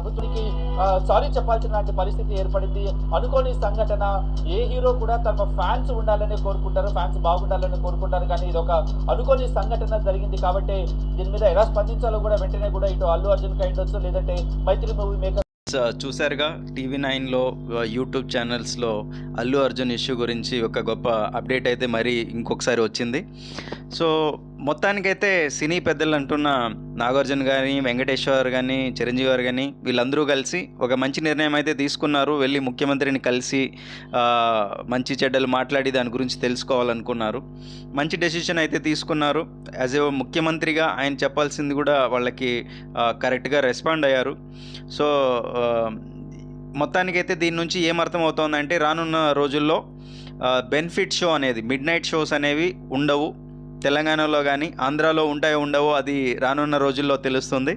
ప్రభుత్వానికి సారీ చెప్పాల్సిన పరిస్థితి ఏర్పడింది. అనుకోని సంఘటన ఏ హీరో కూడా తమ ఫ్యాన్స్ ఉండాలని కోరుకుంటారు ఫ్యాన్స్ బాగుండాలని కోరుకుంటారు. కానీ ఇది ఒక అనుకోని సంఘటన జరిగింది కాబట్టి దీని మీద ఎలా స్పందించాలో కూడా వెంటనే కూడా ఇటు అల్లు అర్జున్ కైండొచ్చు లేదంటే మైత్రి మూవీ మేకర్ చూశారుగా టీవీ నైన్లో యూట్యూబ్ ఛానల్స్లో అల్లు అర్జున్ ఇష్యూ గురించి ఒక గొప్ప అప్డేట్ అయితే మరీ ఇంకొకసారి వచ్చింది. సో మొత్తానికైతే సినీ పెద్దలు అంటున్న నాగార్జున కానీ వెంకటేశ్వర్ కానీ చిరంజీవి గారు కానీ వీళ్ళందరూ కలిసి ఒక మంచి నిర్ణయం అయితే తీసుకున్నారు. వెళ్ళి ముఖ్యమంత్రిని కలిసి మంచి చెడ్డలు మాట్లాడి దాని గురించి తెలుసుకోవాలనుకున్నారు. మంచి డెసిషన్ అయితే తీసుకున్నారు. యాజ్ ఏ ముఖ్యమంత్రిగా ఆయన చెప్పాల్సింది కూడా వాళ్ళకి కరెక్ట్గా రెస్పాండ్ అయ్యారు. సో మొత్తానికైతే దీని నుంచి ఏమర్థం అవుతోందంటే రానున్న రోజుల్లో బెనిఫిట్ షో అనేది మిడ్ నైట్ షోస్ అనేవి ఉండవు. తెలంగాణలో కానీ ఆంధ్రాలో ఉంటాయో ఉండవో అది రానున్న రోజుల్లో తెలుస్తుంది.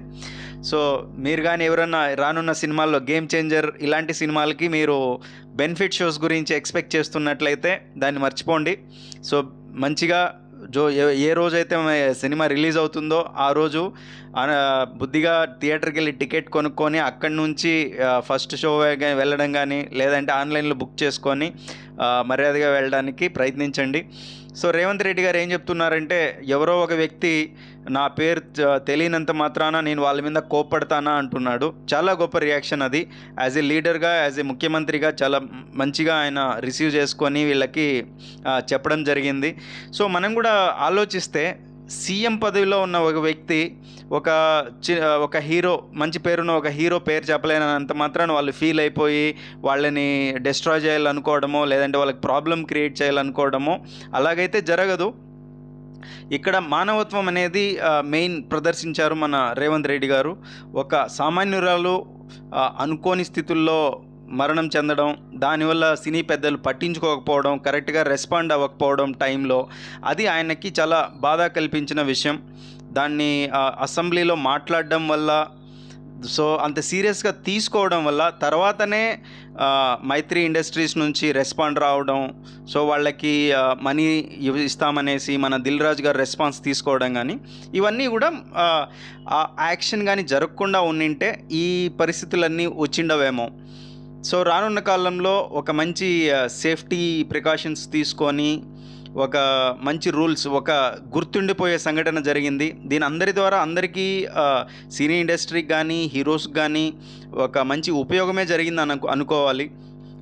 సో మీరు కానీ ఎవరన్నా రానున్న సినిమాల్లో గేమ్ చేంజర్ ఇలాంటి సినిమాలకి మీరు బెనిఫిట్ షోస్ గురించి ఎక్స్పెక్ట్ చేస్తున్నట్లయితే దాన్ని మర్చిపోండి. సో మంచిగా జో ఏ- ఏ రోజైతే సినిమా రిలీజ్ అవుతుందో ఆ రోజు ఆ, బుద్ధిగా థియేటర్కి వెళ్ళి టికెట్ కొనుక్కొని అక్కడి నుంచి ఫస్ట్ షో వెళ్ళడం కానీ లేదంటే ఆన్లైన్లో బుక్ చేసుకొని మర్యాదగా వెళ్ళడానికి ప్రయత్నించండి. సో రేవంత్ రెడ్డి గారు ఏం చెప్తున్నారంటే ఎవరో ఒక వ్యక్తి నా పేరు తెలియనంత మాత్రాన నేను వాళ్ళ మీద కోప్పడతానా అంటున్నాడు. చాలా గొప్ప రియాక్షన్ అది. యాజ్ ఏ లీడర్గా యాజ్ ఏ ముఖ్యమంత్రిగా చాలా మంచిగా ఆయన రిసీవ్ చేసుకొని వీళ్ళకి చెప్పడం జరిగింది. సో మనం కూడా ఆలోచిస్తే సీఎం పదవిలో ఉన్న ఒక వ్యక్తి ఒక చి ఒక హీరో మంచి పేరున్న ఒక హీరో పేరు చెప్పలేనంత మాత్రాన వాళ్ళు ఫీల్ అయిపోయి వాళ్ళని డిస్ట్రాయ్ చేయాలనుకోవడమో లేదంటే వాళ్ళకి ప్రాబ్లం క్రియేట్ చేయాలనుకోవడమో అలాగైతే జరగదు. ఇక్కడ మానవత్వం అనేది మెయిన్ ప్రదర్శించారు మన రేవంత్ రెడ్డి గారు. ఒక సామాన్యురాలు అనుకోని స్థితుల్లో మరణం చెందడం దానివల్ల సినీ పెద్దలు పట్టించుకోకపోవడం కరెక్ట్గా రెస్పాండ్ అవ్వకపోవడం టైంలో అది ఆయనకి చాలా బాధ కల్పించిన విషయం. దాన్ని అసెంబ్లీలో మాట్లాడడం వల్ల సో అంత సీరియస్గా తీసుకోవడం వల్ల తర్వాతనే మైత్రి ఇండస్ట్రీస్ నుంచి రెస్పాండ్ రావడం సో వాళ్ళకి మనీ ఇస్తామనేసి మన దిల్ రాజు గారు రెస్పాన్స్ తీసుకోవడం కానీ ఇవన్నీ కూడా యాక్షన్ కానీ జరగకుండా ఉండింటే ఈ పరిస్థితులన్నీ వచ్చిండవేమో. సో రానున్న కాలంలో ఒక మంచి సేఫ్టీ ప్రికాషన్స్ తీసుకొని ఒక మంచి రూల్స్ ఒక గుర్తుండిపోయే సంఘటన జరిగింది. దీని అందరి ద్వారా అందరికీ సినీ ఇండస్ట్రీకి కానీ హీరోస్కి కానీ ఒక మంచి ఉపయోగమే జరిగింది అనుకో అనుకోవాలి.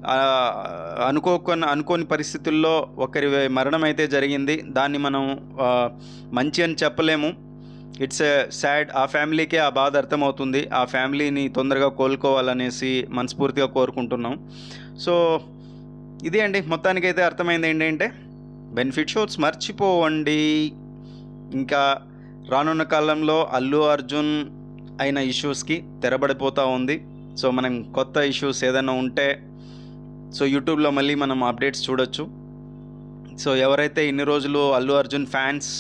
ఆ, అనుకోకొని అనుకోని పరిస్థితుల్లో ఒకరి మరణం అయితే జరిగింది. దాన్ని మనం మంచి అని చెప్పలేము. ఇట్స్ ఎ సాడ్ ఆ ఫ్యామిలీకే ఆ బాధ అర్థమవుతుంది. ఆ ఫ్యామిలీని తొందరగా కోలుకోవాలనేసి మనస్ఫూర్తిగా కోరుకుంటున్నాం. సో ఇదే అండి. మొత్తానికైతే అర్థమైంది ఏంటంటే బెనిఫిట్ షోస్ మర్చిపోవండి. ఇంకా రానున్న కాలంలో అల్లు అర్జున్ అయిన ఇష్యూస్కి తెరబడిపోతూ ఉంది. సో మనం కొత్త ఇష్యూస్ ఏదైనా ఉంటే సో యూట్యూబ్లో మళ్ళీ మనం అప్డేట్స్ చూడొచ్చు. సో ఎవరైతే ఇన్ని రోజులు అల్లు అర్జున్ ఫ్యాన్స్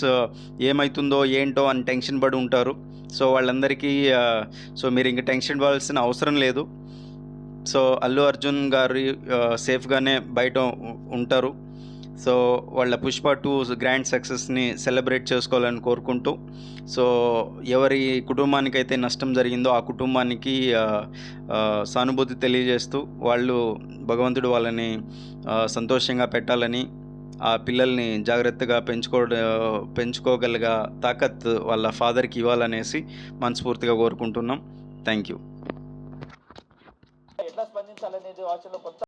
ఏమవుతుందో ఏంటో అని టెన్షన్ పడి ఉంటారు. సో వాళ్ళందరికీ సో మీరు ఇంక టెన్షన్ పడాల్సిన అవసరం లేదు. సో అల్లు అర్జున్ గారు సేఫ్గానే బయట ఉంటారు. సో వాళ్ళ పుష్ప టూ గ్రాండ్ సక్సెస్ని సెలబ్రేట్ చేసుకోవాలని కోరుకుంటూ సో ఎవరి కుటుంబానికి అయితే నష్టం జరిగిందో ఆ కుటుంబానికి సానుభూతి తెలియజేస్తూ వాళ్ళు భగవంతుడు వాళ్ళని సంతోషంగా పెట్టాలని ఆ పిల్లల్ని జాగ్రత్తగా పెంచుకో పెంచుకోగలిగా తాకత్ వాళ్ళ ఫాదర్కి ఇవ్వాలనేసి మనస్ఫూర్తిగా కోరుకుంటున్నాం. Thank you. ఎట్లా స్పందించాలనేది వాచలో కొత్త